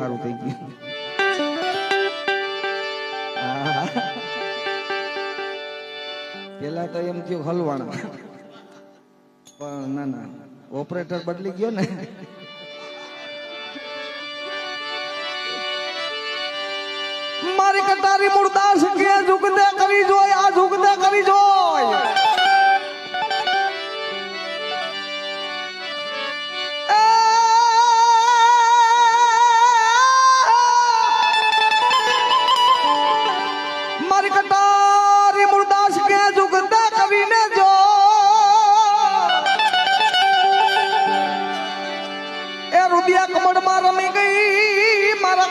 સારું થઈ ગયું. પેલા તો એમ થયું હલવાણા. પણ ના ના. ઓપરેટર બદલી ગયો ને. મારી કટારી મુરદાસ કે ઝુકદે કરી જોયા. એ રૂપિયા કમળમાં રમી ગઈ. મારા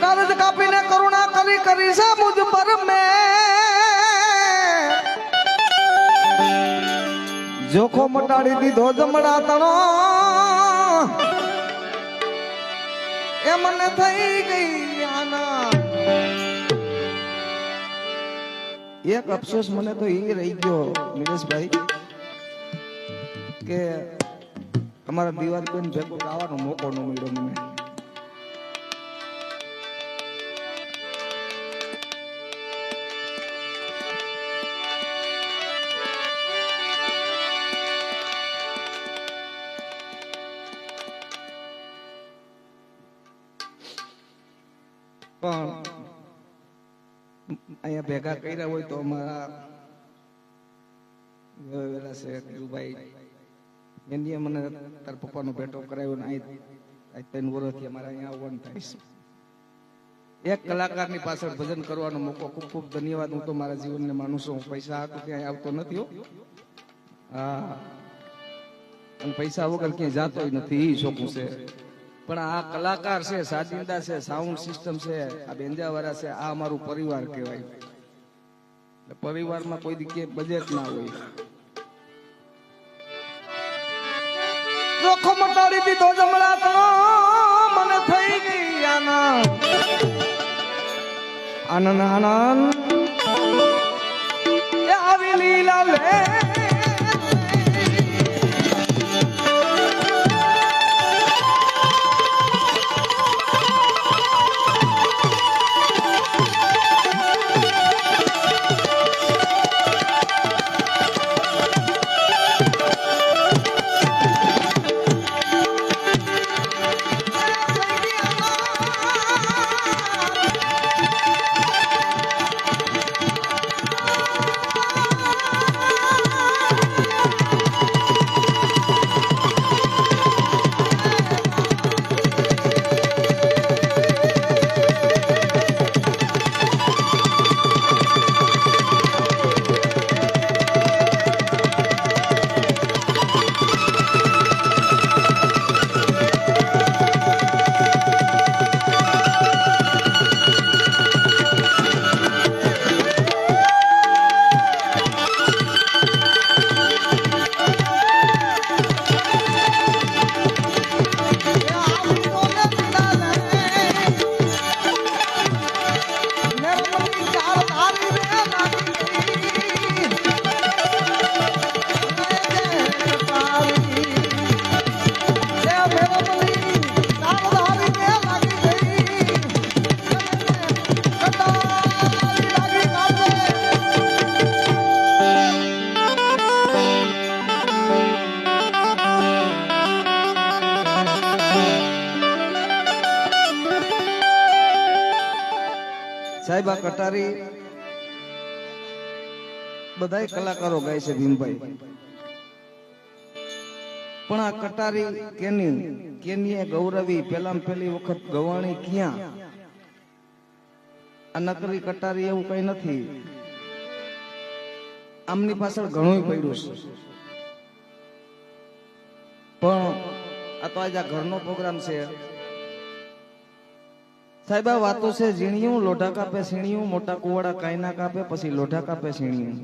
કાળજ કાપીને કરુણા કરી કરી છે મુજ પર જોખો મટાડી દીધો જમડા તણો. એ મને થઈ ગઈ આના. એક અફસોસ મને તો એ રહી ગયો, નિલેશભાઈ, કે અમારા દિવાળીબેન ભેગો ગાવાનો મોકો ન મળ્યો મને. પણ અહીંયા ભેગા કર્યા હોય તો અમારા પાછળ ભજન કરવાનો મોકો ખૂબ ખૂબ ધન્યવાદ. હું તો મારા જીવનને માનું છું. હું પૈસા હાટું ક્યાંય આવતો નથી હા. પૈસા વગર ક્યાંય જાતો નથી. શોખું છે. પણ આ કલાકાર છે, સાજિંદા છે સાઉન્ડ સિસ્ટમ છે, આ બેંજાવાળા છે, આ અમારું પરિવાર કહેવાય. પરિવારમાં કોઈ દી બજેટ ના હોય. જોખમ મટાડી દીધો જમણા તો મને થઈ ગઈ આનંદ આનંદ. બધાય કલાકારો ગાય છે ભીમભાઈ. પણ આ કટારી કેની કેની ગૌરવી પેલા પેલી વખત ગવાણી ક્યાં? આ નકરી કટારી એવું કઈ નથી. આમની પાછળ ઘણું પડ્યું છે. પણ આ તો આજે ઘરનો પ્રોગ્રામ છે. સાહેબ, આ વાતો છે ઝીણિયું, લોઢા કાપે સીણિયું, મોટા કુવાડા કાંઈ ના કાપે, પછી લોઢા કાપે સીણિયું.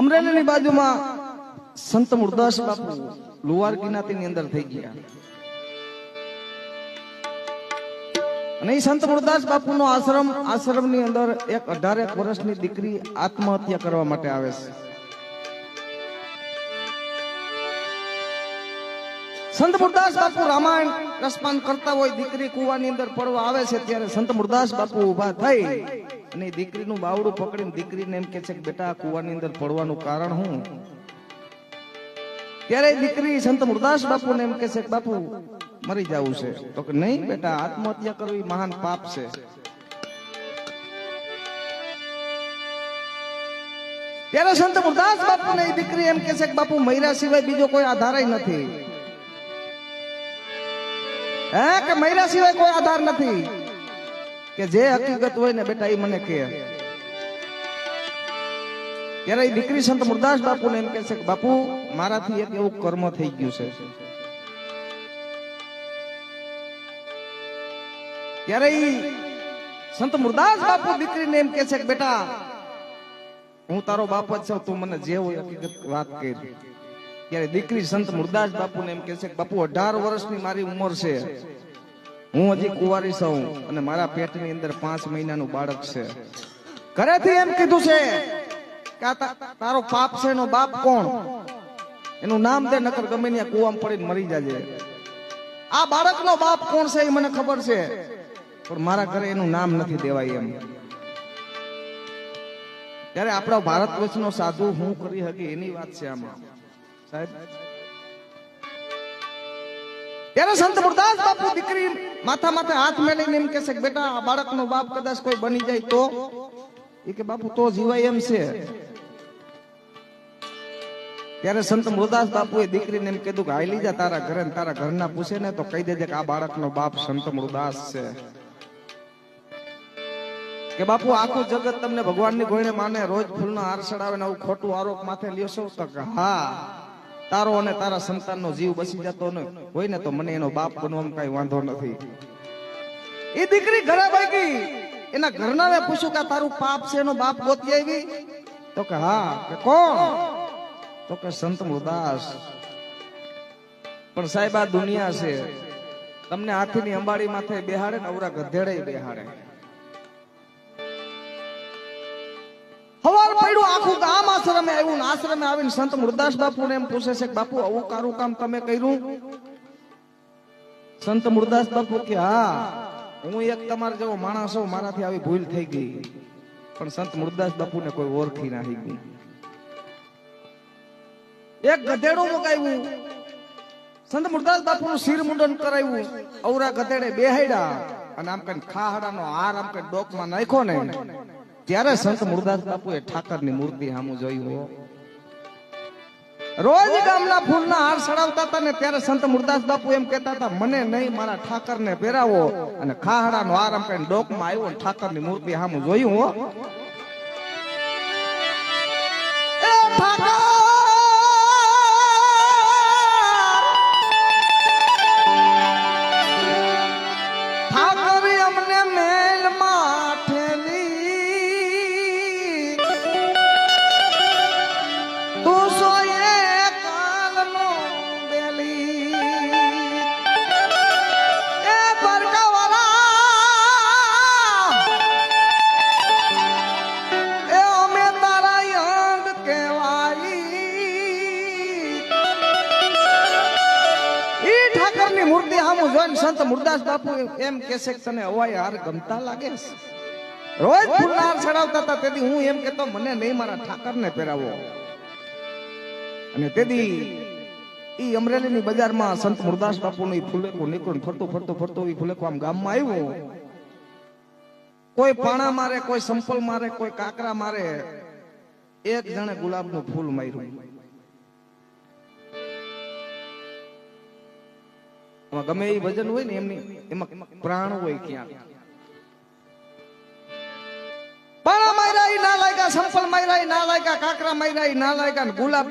અમરેલીની બાજુમાં સંત મુરદાસ બાપુ લુવારની અંદર થઈ ગયા. અને સંત મુરદાસ બાપુનો આશ્રમ, આશ્રમની અંદર એક અઢારેક વર્ષની દીકરી આત્મહત્યા કરવા માટે આવે છે. સંત મુરદાસ બાપુ રામાયણ રસપાન કરતા હોય, દીકરી કુવાની અંદર પડવા આવે છે, ત્યારે સંત મુરદાસ બાપુ ઊભા થઈ અને એ દીકરીનું બાવડું પકડીને દીકરીને એમ કે છે કે, બેટા કુવાની અંદર પડવાનું કારણ હું? ત્યારે દીકરી સંત મુરદાસ બાપુને એમ કે છે બાપુ, મરી જવું છે. તો કે, નહીં, બેટા, આત્મહત્યા કરવી મહાન પાપ છે. ત્યારે સંત મુરદાસ બાપુ ને દીકરી એમ કે છે કે, બાપુ મૈરા સિવાય બીજો કોઈ આધાર નથી. હે, કે મૈરા સિવાય કોઈ આધાર નથી? કે જે હકીકત હોય ને બેટા, એ મને કે ત્યારે એ દીકરી સંત મુરદાસ બાપુ ને એમ કે છે કે, બાપુ, મારાથી એક એવું કર્મ થઈ ગયું છે. ત્યારે એ સંત મુરદાસ બાપુ દીકરીને એમ કે છે કે, બેટા, હું તારો બાપ જ છું, તું મને જે હોય હકીકત વાત કરી. ત્યારે દીકરી સંત મુરદાસ બાપુ ને એમ કે છે બાપુ, અઢાર વર્ષની મારી ઉંમર છે. હું હજી કુંવારી છું અને મારા પેટની અંદર પાંચ મહિનાનું બાળક છે. ઘરેથી એમ કીધું છે કે તારો પાપ છે, એનો બાપ કોણ? એનું નામ દે, નકર ગમે ત્યાં કુવામાં પડીને મરી જાજે. આ બાળકનો બાપ કોણ છે, એ મને ખબર છે. પણ મારા ઘરે એનું નામ નથી દેવાય એમ. ત્યારે આપણા ભારત વર્ષનો સાધુ હું કરી શકી એની વાત છે આમાં. ત્યારે સંત મુરદાસ બાપુ દીકરી માથા માથે હાથ મેળીને એમ કહેશે કે બેટા, આ બાળકનો બાપ કદાચ કોઈ બની જાય તો? એ કે બાપુ, તો જીવાય એમ છે. ત્યારે સંત મુરદાસ બાપુએ દીકરીને એમ કીધું કે હાલી જા તારા ઘરે તારા ઘરના પૂછે ને તો કહી દેજે કે આ બાળકનો બાપ સંત મુરદાસ છે. કે બાપુ, આખું જગત તમને ભગવાનની ગોળે માને, રોજ ફૂલનો હાર ચડાવે ને આવું ખોટું આરોપ માથે લ્યો છો તો હા. તારો અને તારા સંતાનનો જીવ બસી જતો ને હોય ને તો મને એનો બાપ બનવામાં કઈ વાંધો નથી. એ દીકરી ઘરે ભાગી. એના ઘરના પૂછ્યું કે તારું પાપ છે, એનો બાપ ગોતી આવી? તો કે હા. કે કોણ? તો કે સંત મુરદાસ પણ સાહેબ, આ દુનિયા છે. તમને હાથીની અંબાડી માથે બેહાડે ને અવરા ગધેડે બેહાડે. હવાર પડ્યું આખું ગામ આશ્રમે આવ્યું ને આશ્રમે આવીને સંત મુરદાસ બાપુ એમ પૂછે છે બાપુ, આવું કારું કામ તમે કર્યું? સંત મુરદાસ બાપુ કે, હા, હું એક તમારે જેવો માણસ હોઉં, મારાથી આવી ભૂલ થઈ ગઈ. પણ સંત મુરદાસ બાપુને કોઈ ઓળખી નાખી ગઈ એક ગધેડું મુકાયું સંત મુરદાસ બાપુનું શિર મુંડન કરાવ્યું. અવરા ગધેડે બેહાડ્યા અને આમ કઈ ખાહડાનો હાર આમ કઈ ડોકમાં નાખ્યો ને. ત્યારે સંત મુરદાસ બાપુએ ઠાકરની મૂર્તિ સામું જોયું હો. રોજ ગામના ફૂલના હાર ચડાવતા હતા ને ત્યારે સંત મુરદાસ બાપુ એમ કહેતા હતા, મને નહીં, મારા ઠાકરને પહેરાવો અને ખાહડાનો આરામ કરીને ડોક ડોકમાં આવ્યો ને ઠાકરની મૂર્તિ સામું જોયું હો ઠાકર! ઠાકર મુરદાસ બાપુ એમ કે તને હવાઈ હાર ગમતા લાગે છે? રોજ ફૂલના હાર ચડાવતા હતા. તેથી હું એમ કેતો મને નહીં મારા ઠાકરને પહેરાવો. અને તેથી ઈ અમરેલીની બજારમાં સંત મુરદાસ બાપુનું ઈ ફૂલેકું નીકળ્યું ફરતું ફરતું ફરતું ઈ ફૂલેકો આમ ગામમાં આવ્યો. કોઈ પાણા મારે કોઈ સંપલ મારે કોઈ કાકરા મારે એક જણે ગુલાબનું ફૂલ માર્યું. એમાં ગમે એ વજન હોય ને એમની, એમાં પ્રાણ હોય ક્યાં. ના ના ના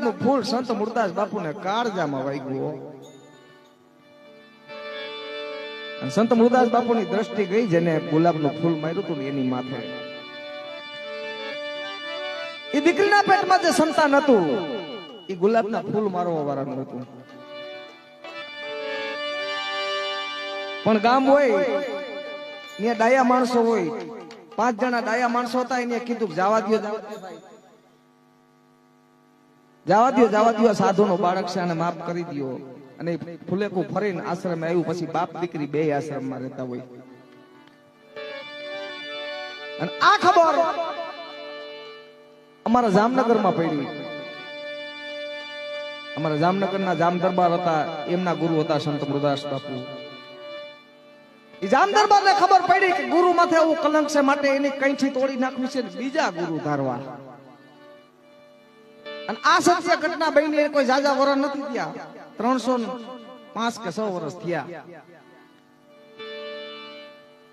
ને સંત મુરદાસ સંત મુરદાસ બાપુની દ્રષ્ટિ ગઈ જેને ગુલાબનું ફૂલ માર્યું હતું એની માથે. એ દીકરીના પેટમાં જે સંતાન હતું એ ગુલાબના ફૂલ મારવા વાળાનું હતું. પણ ગામ હોય ને ડાયા માણસો હોય. પાંચ જણા ડાયા માણસો હતા, એને કીધું જવા દો જવા દો જવા દો સાધુ નો બાળક છે અને માફ કરી દો અને ફુલેકું ફરીને આશ્રમે આવ્યું, પછી બાપ દીકરી બે આશ્રમમાં રહેતા હોય. અને આ ખબર અમારા જામનગરમાં પડી. અમારા જામનગરના જામ દરબાર હતા, એમના ગુરુ હતા સંત મૃદાસ બાપુ. જામ દરબારને ખબર પડી કે ગુરુ માથે આવું કલંક છે, માટે એની કઈથી તોડી નાખવી છે બીજા ગુરુ ધારવા. અને આ સત્ય ઘટના બની કોઈ જાજા વરસ નથી થયા. ત્રણસો પાંચ કે સો વર્ષ થયા.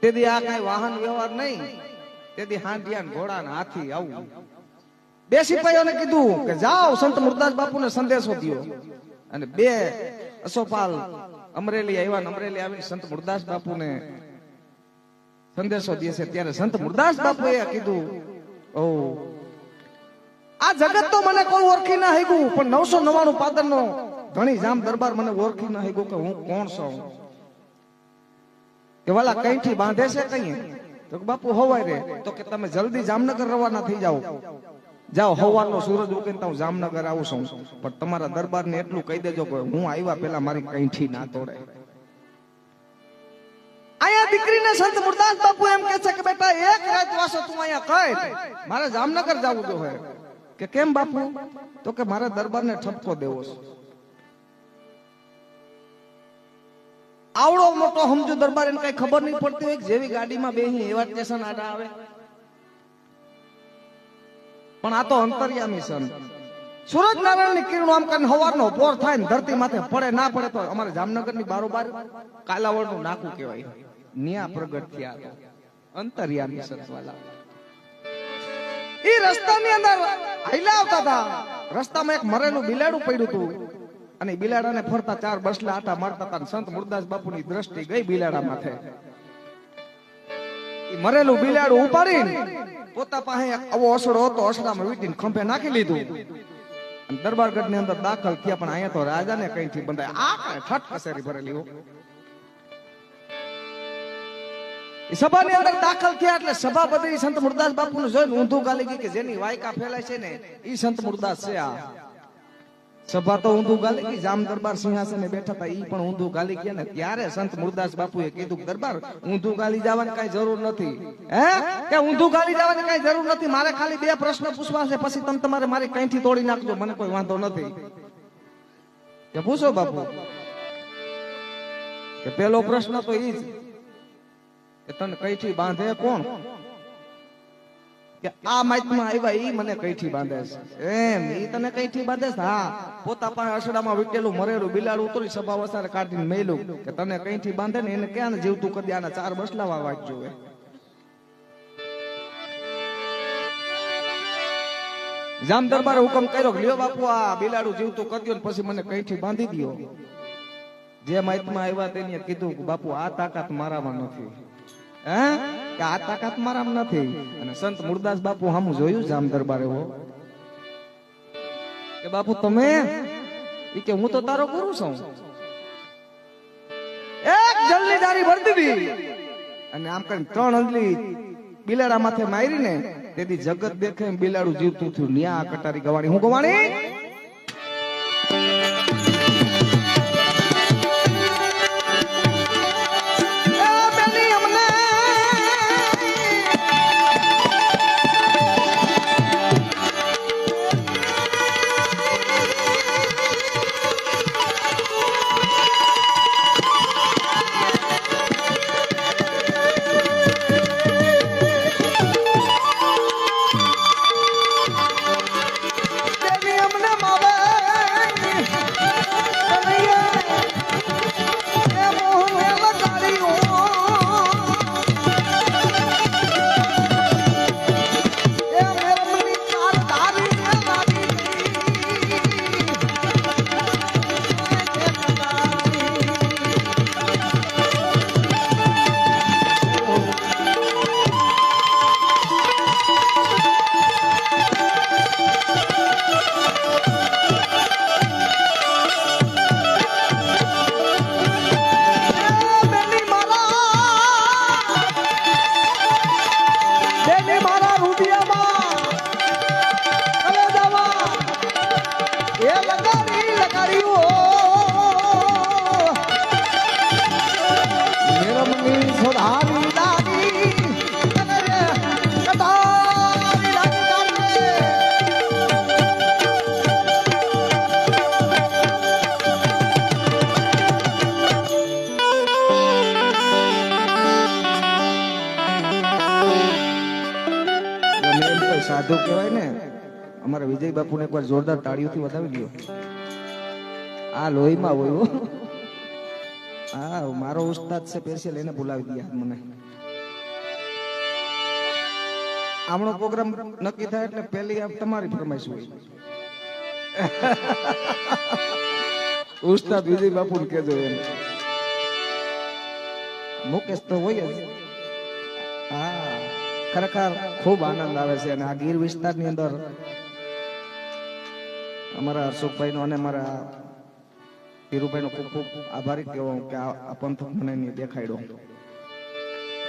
તેથી આ કઈ વાહન વ્યવહાર નહીં. તેથી હાંડિયા ઘોડા ને હાથી આવું. બે સિપાહીઓને કીધું કે જાઓ, સંત મુરદાસ બાપુને સંદેશો દ્યો. અને બે અશોપાલ અમરેલી આવ્યા અમરેલી આવીને સંત મુરદાસ બાપુને સંદેશો દે છે. ત્યારે સંત મુરદાસ બાપુએ કીધું ઓ આ જગત તો મને કોઈ ઓળખી ના હૈગું, પણ નવસો નવાણું પાદર નો ઘણી જામ દરબાર મને ઓળખી ના હૈગું કે હું કોણ છું? કે વાલા કઈથી બાંધે છે કઈ? તો બાપુ, હોવાય રે, તો કે તમે જલ્દી જામનગર રવાના થઈ જાઓ. જાઓ હવારનો સૂરજ ઉગીને તો જામનગર આવું છું. પણ તમારા દરબારને એટલું કહી દેજો કે હું આવ્યા પેલા મારી કઈઠી ના તોડે. અહીંયા દીકરીને સંત મુરદાસ બાપુ એમ કહે છે કે બેટા એક રાત વાસો તું અહીંયા કઈ મારે જામનગર જવું જો હે. કે કેમ બાપુ? તો કે મારે દરબારને ઠપકો દેવો છે. આવડો મોટો સમજો દરબાર એને કઈ ખબર નહીં પડતી હોય જેવી ગાડીમાં બેહી એવા સ્ટેશન આડા આવે. પણ આ તો અંતર્યામી સન સુરજ નારાયણની કિરણો આમ કરીને હવારનો પોર થાય ને ધરતી માથે પડે ના પડે તો અમારે જામનગરની બારોબાર કાલાવડનું નાકું કહેવાય. ન્યા પ્રગટ થયા. અંતર્યામી સત્વાલા. એ રસ્તાની અંદર હાઈલા આવતા હતા. રસ્તામાં એક મરેલું બિલાડું પડ્યું હતું. અને બિલાડાને ફરતા ચાર બસલા આટા મારતા હતા સંત મુરદાસ બાપુની દ્રષ્ટિ ગઈ બિલાડા માથે. મરેલું બિલાડું ઉપાડીને પોતા પાસે આવો અસડો હતો અસડામાં વીટીને ખંભે નાખી લીધું. અને દરબારગઢની અંદર દાખલ થયા, પણ અહીંયા તો રાજા ને કઈ થી બંધાય? આ કાંઈ ઠઠ કસેરી ભરેલી સભાની અંદર દાખલ થયા એટલે સભા બધી સંત મુરદાસ બાપુ નું જોઈને ઊંધું ગાલી ગઈ કે જેની વાયકા ફેલાય છે ને એ સંત મુરદાસ છે આ. સભા તો ઊંધું ગાલી ગઈ જામ દરબાર સિંહાસને બેઠા હતા એ પણ ઊંધું ગાલી ગયા ને ત્યારે સંત મુરદાસ બાપુએ કીધું દરબાર, ઊંધું ગાલી જવાની કઈ જરૂર નથી. હે? કે ઊંધું ગાલી જવાની કઈ જરૂર નથી? મારે ખાલી બે પ્રશ્ન પૂછવા છે, પછી તમે તમારે મારી કઈથી તોડી નાખજો? મને કોઈ વાંધો નથી. કે પૂછો બાપુ. કે પેલો પ્રશ્ન તો એ જ. કે તને કઈથી બાંધે કોણ? કે આ માઇકમાં આવ્યા એ મને કઈથી બાંધે છે? એમ એ તને કઈથી બાંધે છે? હા, પોતા પાસે અસડામાં વીટેલું મરેલું બિલાડ ઉતરી સભા વસારે કાઢીને મેલું કે તને કઈથી બાંધે ને? એને ક્યાં જીવતું કરી આના ચાર બસલાવા વાંચજો એ જામ દરબાર હુકમ કર્યો લ્યો બાપુ, આ બિલાડું જીવતું કરી દો ને પછી મને કઈથી બાંધી દ્યો? જે માઇકમાં આવ્યા તેને કીધું બાપુ, આ તાકાત મારામાં નથી. હે? કે આ તાકાત મારા નથી. અને સંત મુરદાસ બાપુ હામું જોયું જામ દરબારે, હો. કે બાપુ, તમે? ઈ કે હું તો તારો ગુરુ છું. એક જલની ભરતી હતી અને આમ કરીને ત્રણ અંજલી બિલાડા માથે મારીને તેથી જગત દેખે બિલાડું જીવતું થયું. ન્યા કટારી ગવાણી. હું ગવાણી? જોરદાર તાળીઓથી વધાવી લ્યો. આ લોહીમાં હોય હા. મારો ઉસ્તાદ છે સ્પેશિયલ એને બોલાવી દે મને. આમનો પ્રોગ્રામ નક્કી થાય એટલે પહેલી આપ તમારી ફરમાઈશ હોય. ઉસ્તાદ વિજય બાપુ ને કહેજો એમ. મુકેશ તો હોય જ. હા, ખરેખર ખૂબ આનંદ આવે છે અને આ ગીર વિસ્તારની અંદર અમારા હર્ષુભાઈ નો અને મારા ધીરુભાઈનો ખૂબ ખૂબ આભારી કહેવા કે આ પંથ મને નહીં દેખાડ્યો.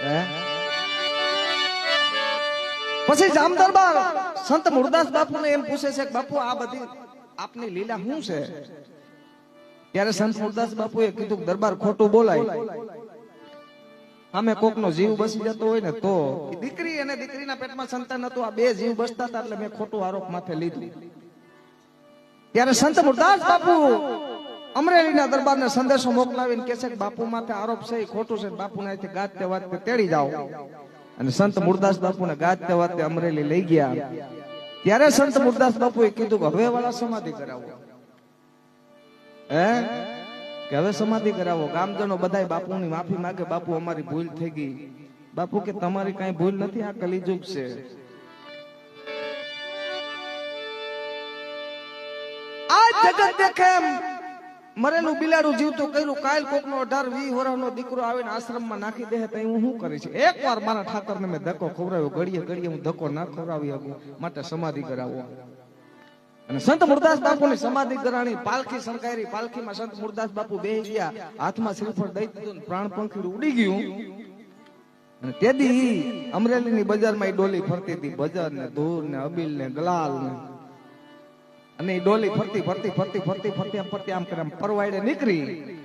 હે? પછી જામદરબાર સંત મુરદાસ બાપુને એમ પૂછે છે કે બાપુ, આ બધી આપની લીલા શું છે? ત્યારે સંત મુરદાસ બાપુએ કીધું દરબાર ખોટું બોલાય. અમે કોક નો જીવ બસી જતો હોય ને તો દીકરી અને દીકરીના પેટમાં સંતાન હતું, આ બે જીવ બસતા હતા એટલે મેં ખોટું આરોપ માથે લીધું. ત્યારે સંત મુરદાસ બાપુ અમરેલીના દરબારને સંદેશો મોકલાવીને કે છે બાપુ માથે આરોપ છે ખોટું છે, બાપુને અહીંથી ગાજતે વાતે તેડી જાઓ. અને સંત મુરદાસ બાપુને ગાજતે વાતે અમરેલી લઈ ગયા. ત્યારે સંત મુરદાસ બાપુએ કીધું કે હવે વાળા સમાધિ કરાવો. હે? કે હવે સમાધિ કરાવો. ગામજનો બધાય બાપુની માફી માંગે, બાપુ અમારી ભૂલ થઈ ગઈ. બાપુ કે તમારી કઈ ભૂલ નથી, આ કલિજુગ છે. આ જગત દેખે એમ મરેલું બિલાડું જીવતું કર્યું. કાલ કોકનો અઢાર વી વર્ષનો દીકરો આવીને આશ્રમમાં નાખી દે તો હું શું કરીશ? એક વાર મારા ઠાકરને મેં ધક્કો ખવડાવ્યો. ઘડીએ ઘડીએ હું ધક્કો ના ખવડાવી શકું. માટે સમાધિ કરાવો. અને સંત મુરદાસ બાપુની સમાધિ કરાણી, પાલખી સરકારી પાલખીમાં સંત મુરદાસ બાપુ બે ગયા. હાથમાં શ્રીફળ દઈ દીધું પ્રાણ પંખી ઉડી ગયું. અને તેદી અમરેલીની બજારમાં એ ડોલી ફરતી હતી. બજાર ને ધૂર ને અબીલ ને ગલાલ ને અને એ ડોલી ફરતી ફરતી ફરતી ફરતી ફરતી, આમ ફરતી, આમ કરે આમ પરવાડે નીકળી.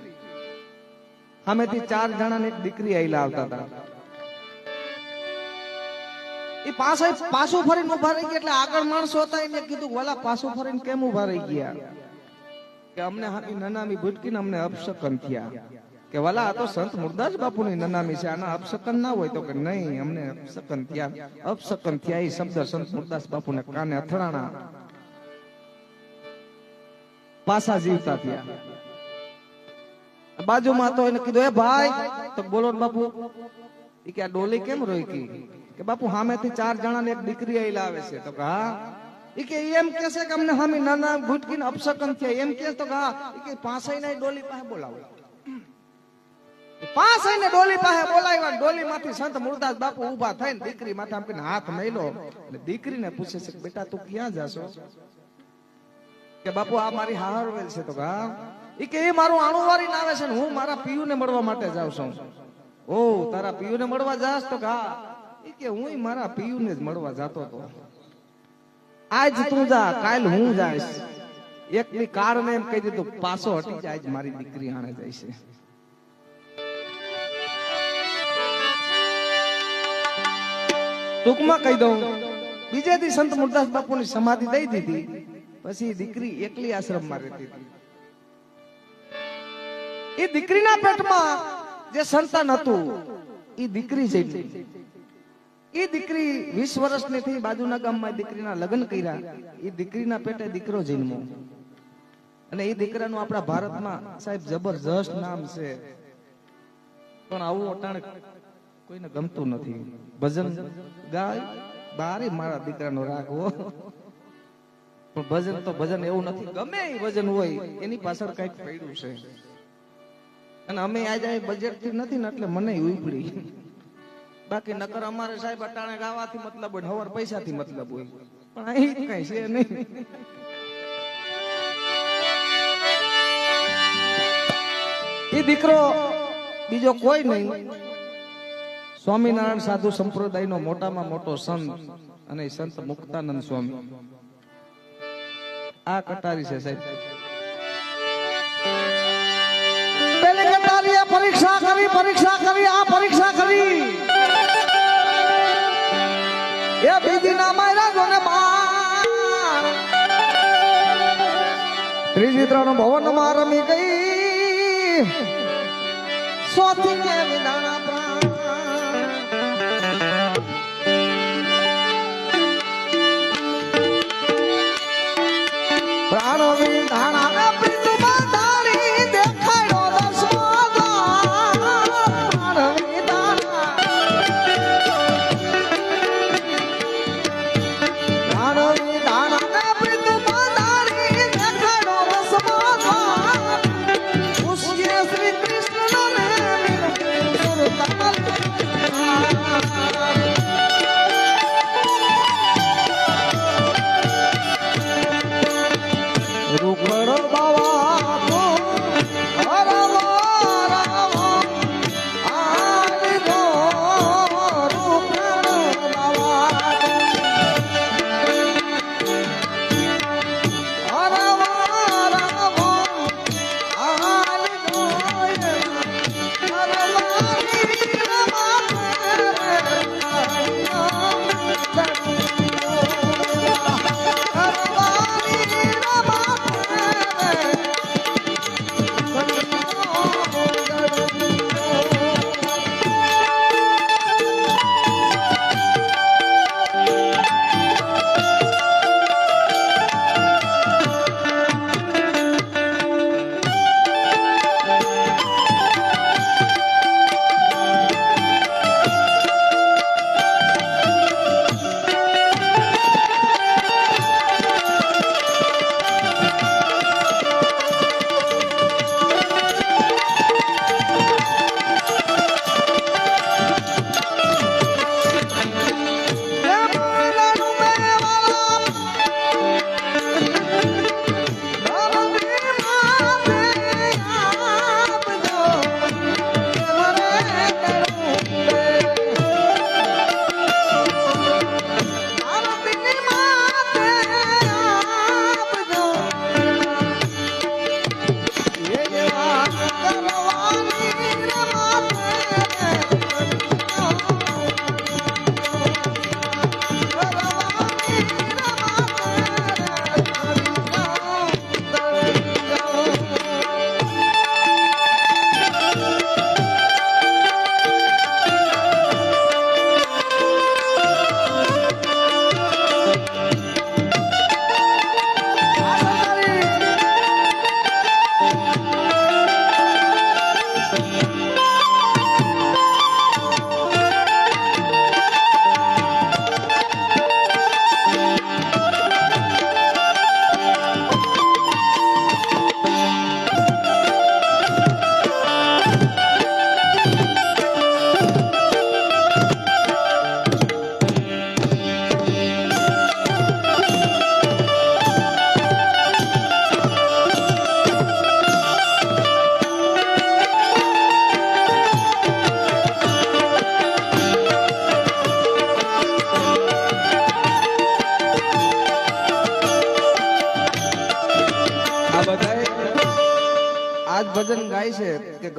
સામેથી ચાર જણાને એક દીકરી આઈલા આવતા હતા. એ પાછો, પાછું ફરીને ઊભા ગયા એટલે આગળ માણસો હતા એને કીધું, વાલા, પાછું ફરીને કેમ ઊભા ગયા? કે અમને હાથી નનામી ભૂટકીને અમને અપશકન થયા. કે વાલા, આ તો સંત મુરદાસ બાપુની નનામી છે, આના અપશકન ના હોય તો કે નહીં, અમને અપશકન થયા. અપશકન થયા એ શબ્દ સંત મુરદાસ બાપુને કાને અથડાણા. પાછા જીવતા થયા. બાજુમાં તો એને કીધું, એ ભાઈ, તો બોલો ને બાપુ, ઈ કે આ ડોલી કેમ રોકી કે બાપુ સામેથી ચાર જણાને એક દીકરી આઈ લાવે છે. તો કે, હા. ઈ કે એમ કે છે કે અમને હામી નાના ભૂટકીને અપશકન થયા. એમ કે, તો કે, હા. ઈ કે પાસઈ ને ડોલી પાસે બોલાવો. પાસઈ ને ડોલી પાસે બોલાવ્યા ડોલી માંથી સંત મુરદાસ બાપુ ઊભા થઈને દીકરી માથે આમ કરીને હાથ મેલો એટલે દીકરીને પૂછે છે કે, બેટા, તું ક્યાં જાશો? કે બાપુ, આ મારી હારવેલ છે તો કા એ કે, એ મારું આણું વારીને આવે છે હું મારા પિયુને મળવા માટે જાઉં છું. ઓ, તારા પિયુને મળવા જાસ તો કા એ કે હું મારા પિયુને જ મળવા જાતો તો. આજ તું જા, કાલ હું જાઈશ. એકલી કાર ને એમ કહી દીધું, પાછો હટી જાય આજ મારી દીકરી આણે જાય છે. ટૂંકમાં કહી દઉં બીજે દી સંત મુરદાસ બાપુની સમાધિ દઈ દીધી. પછી દીકરી એકલી આશ્રમમાં રહેતી હતી. એ દીકરીના પેટમાં જે સંતાન હતું, એ દીકરી જેટલી એ દીકરી વીસ વર્ષની થઈ, બાજુના ગામમાં દીકરીના લગ્ન કર્યા. એ દીકરીના પેટે દીકરો જન્મો અને એ દીકરાનું આપણા ભારતમાં સાહેબ જબરજસ્ત નામ છે. પણ આવું અટાણ કોઈને ગમતું નથી. ભજન ગાય, બારે મારા દીકરાનો રાખવો પણ ભજન તો ભજન એવું નથી. ગમે એ ભજન હોય, એની પાછળ કંઈક પડ્યું છે. અને અમે આજે બજેટથી નથી ને એટલે મને ઉપડી. બાકી નકર અમારે સાહેબ અટાણે ગાવાથી મતલબ હોય હવાર પૈસાથી મતલબ હોય. પણ અહીં કઈ છે નહીં. એ દીકરો બીજો કોઈ નહીં. સ્વામિનારાયણ સાધુ સંપ્રદાયનો મોટામાં મોટો સંત અને સંત મુક્તાનંદ સ્વામી. આ કટારી છે સાહેબ. પેલી કટારીએ પરીક્ષા કરી પરીક્ષા કરી, આ પરીક્ષા કરી. એ બીજી ના માયરા જોને બાર ત્રીજી ત્રણ ભવનમાં રમી ગઈ. સોથી કે વિદાણા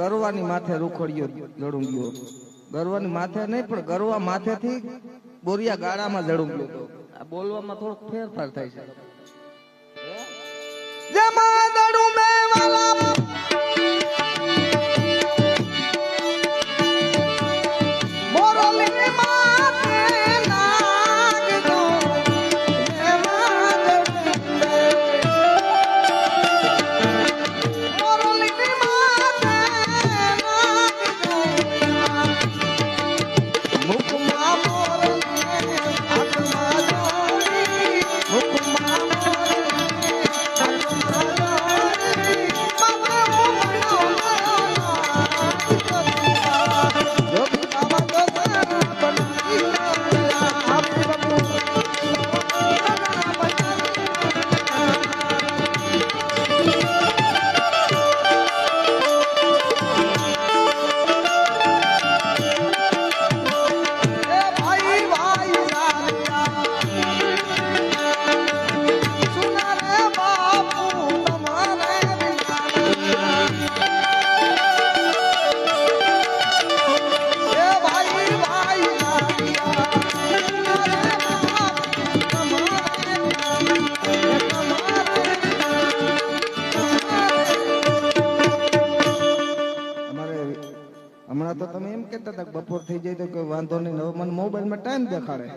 ગરવાની માથે રૂખડ્યો જડું ગયો ગરવાની માથે નહીં, પણ ગરવા માથેથી બોરિયા ગાળામાં જડું ગયો હતો. આ બોલવામાં થોડોક ફેરફાર થાય છે જમા દડું મેં કહેતા હતા. બપોર થઈ જાય તો કોઈ વાંધો નહીં. હવે મને મોબાઈલમાં ટાઈમ દેખાડે.